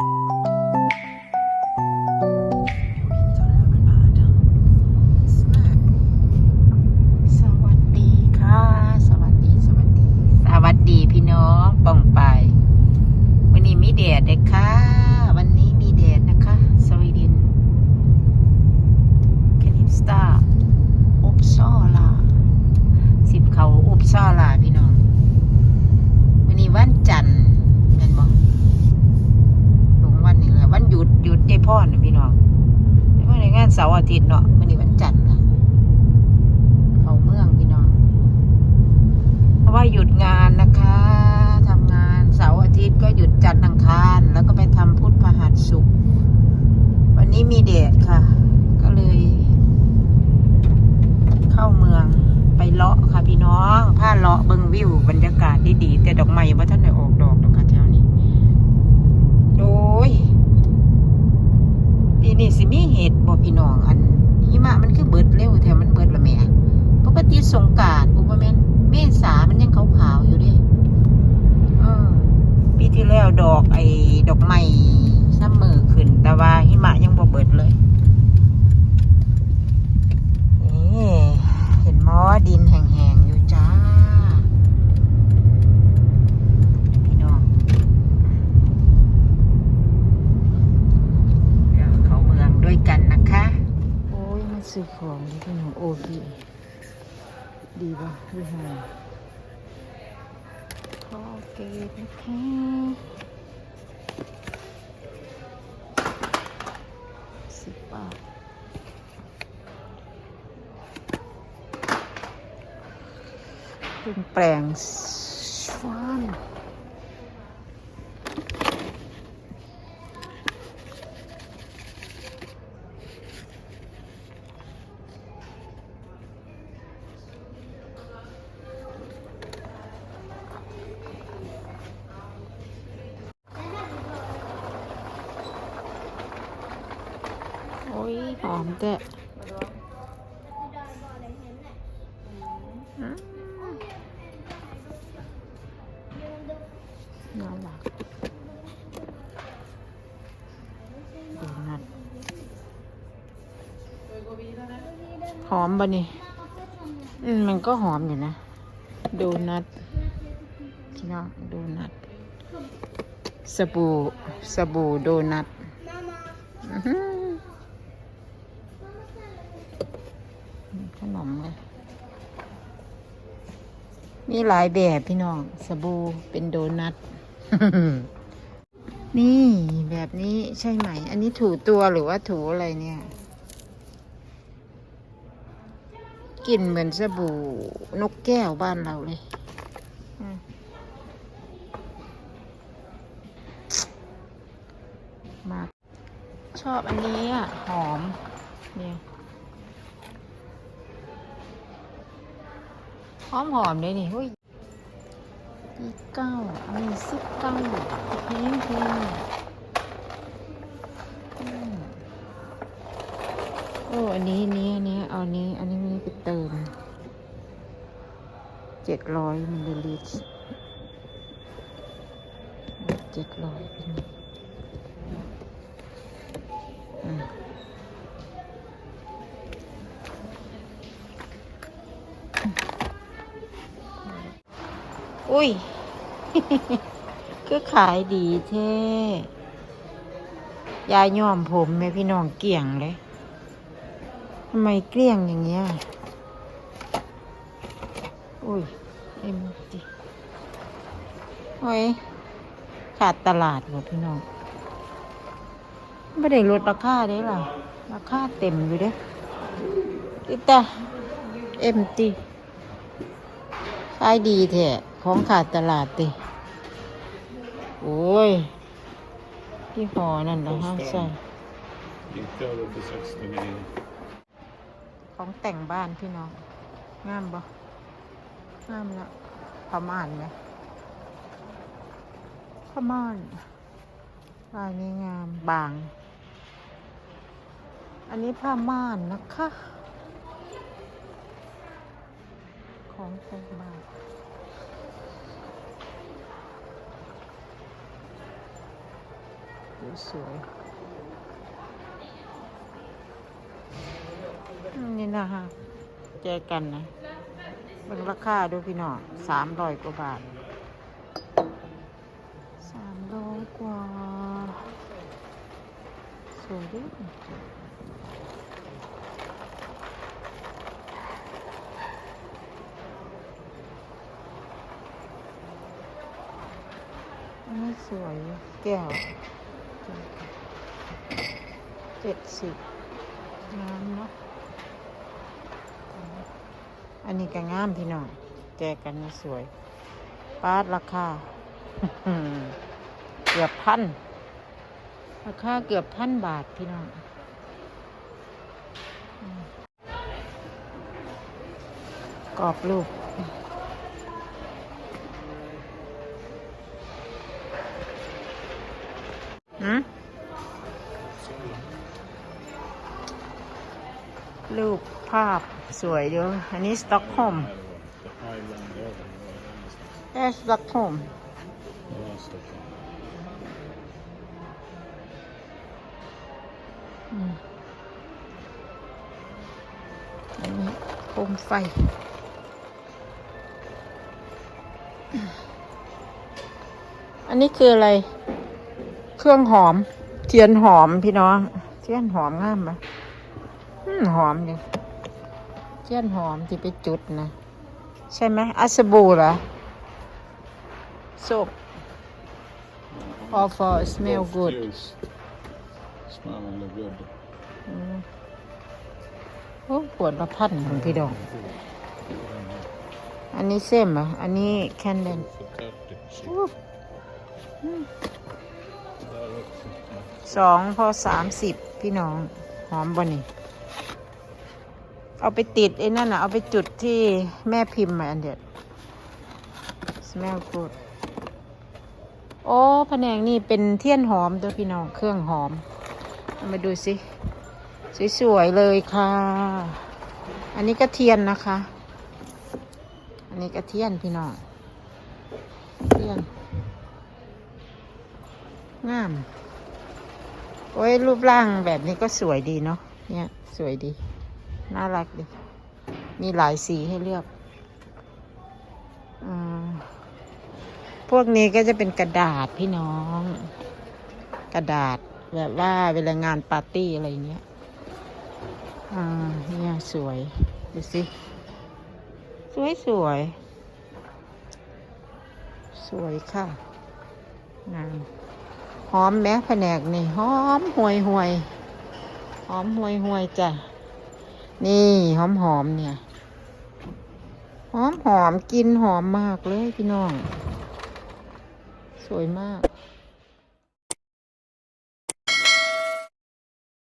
thank you หยุดได้พ่อนะพี่น้องไม่ว่าในงานเสาร์อาทิตย์เนาะวันนี้วันจันทร์นะเขาเมืองพี่น้อง เพราะว่าหยุดงานนะคะทำงานเสาร์อาทิตย์ก็หยุดจันทร์อังคาร แล้วก็ไปทำพุทธพหัสศุกวันนี้มีแดดค่ะ ก็เลย เข้าเมืองไปเลาะค่ะพี่น้องผ้าเลาะเบิงวิวบรรยากาศดีๆแต่ดอกไม้ว่าท่านได้ออกดอกดอกค่ะแถวนี้โดย นี้สิมีเหตุบ่พี่น้องอันหิมะมันคือเบิดเร็วแถวมันเบิดละแหม่ปกติสงการอุปแมนเมษามันยังขาวๆอยู่ดิเออปีที่แล้วดอกไอ้ดอกไม้ซ้ำมือขึ้น แต่ว่าหิมะยังบ่เบิดเลยนี่เห็นหมอดินแห้งๆอยู่จ้า พี่น้อง เดี๋ยวเขาเมืองด้วยกันนะคะ โอ้ยมัน ซื้อของนี่พี่น้องโอพีดีป่ะดีฮะคอเกตนะคะสิบบาทเป็นแปลงชวาน อ้ยหอมแต่อืมน่ารักโดนัทหอมบะนี่อืมมันก็หอมอยู่นะ โดนัทพี่น้องโดนัทสบู่สบู่โดนัทอื้อหือ ขนมเลยมีหลายแบบพี่น้อง สบู่เป็นโดนัท นี่แบบนี้ใช่ไหม อันนี้ถูตัวหรือว่าถูอะไรเนี่ยกลิ่นเหมือนสบู่นกแก้วบ้านเราเลยมมาก ชอบอันนี้อะ หอม เนี่ย หอมหอมเลยนี่เฮ้ยอีเก้ามีสิบเก้าเพลงเพลงโอ้ อันนี้นี้อันนี้เอานนี้ อันนี้ไม่ไปเติมเจ็ดร้อยมิลลิลิตรเจ็ดร้อยเป็นไง อุ้ยก็ขายดีแท้ยายย้อมผมแม่พี่น้องเกลี่ยงเลยทำไมเกลี้ยงอย่างเงี้ย อุ้ย เอ็มจีโอ้ย ขาดตลาดหมดพี่น้อง ไม่ได้ลดราคาเด้ล่ะราคาเต็มอยู่เด้ติตาเอ็มตีขายดีแท้ ของขาดตลาดติ โอ้ยพี่หอนั่นนะห้างใส่ Inte över för 60 grejer. ของแต่งบ้านพี่น้อง งามบ่งามละพม่านไหมพม่านลายนี้งามบาง อันนี้ผ้าม่านนะคะ ของแต่งบ้าน สวยอืมนี่นะคะเจอกันนะเบิ่งราคาดูพี่น้องสามร้อยกว่าบาทสามร้อยกว่า สวยดิสวยแก้ว เจ็ดสิบงามเนาะอันนี้ก็งามพี่น้องแจกกันสวยปาดราคาเกือบพันราคาเกือบพันบาทพี่น้องกรอบรูป หืมรูปภาพสวยเยอะอันนี้สต็อกโฮล์ม The Highland Oven. เอสต็อกโฮล์ม The last Stockholm. อืมอันนี้โคมไฟ อันนี้คืออะไร เครื่องหอม เทียนหอมพี่น้อง เทียนหอมงามปะอืมหอมอยู่เทียนหอมที่ไปจุดนะ ใช่ไหมอัสบูเหรอ soap all for smell Both good use. Smell really good. อืมโอ้ปวดละพันของพี่ดองอันนี้เส้มเหรอะอันนี้แคนเดน สองพอสามสิบพี่น้อง หอมบ่นี่ เอาไปติดไอ้นั่นน่ะ เอาไปจุดที่แม่พิมพ์มาอันเดียด smell good โอ้แผนงนี่เป็นเทียนหอมตัวพี่น้อง เครื่องหอมอามาดูสิ สวยๆเลยค่ะ อันนี้ก็เทียนนะคะ อันนี้ก็เทียนพี่น้อง เทียน งาม โอ้ย รูปร่างแบบนี้ก็สวยดีเนาะ เนี่ย สวยดี น่ารักดี มีหลายสีให้เลือกอพวกนี้ก็จะเป็นกระดาษพี่น้อง กระดาษแบบว่าเวลางานปาร์ตี้อะไรเงี้ย อ่า เนี่ยสวย ดูสิ สวยสวย สวยค่ะงาม หอมแม้แผนกนี่หอมห่วยห่วยหอมห่วยห่วยจ้ะนี่หอมหอมเนี่ยหอมหอมกินหอมมากเลยพี่น้อง สวยมาก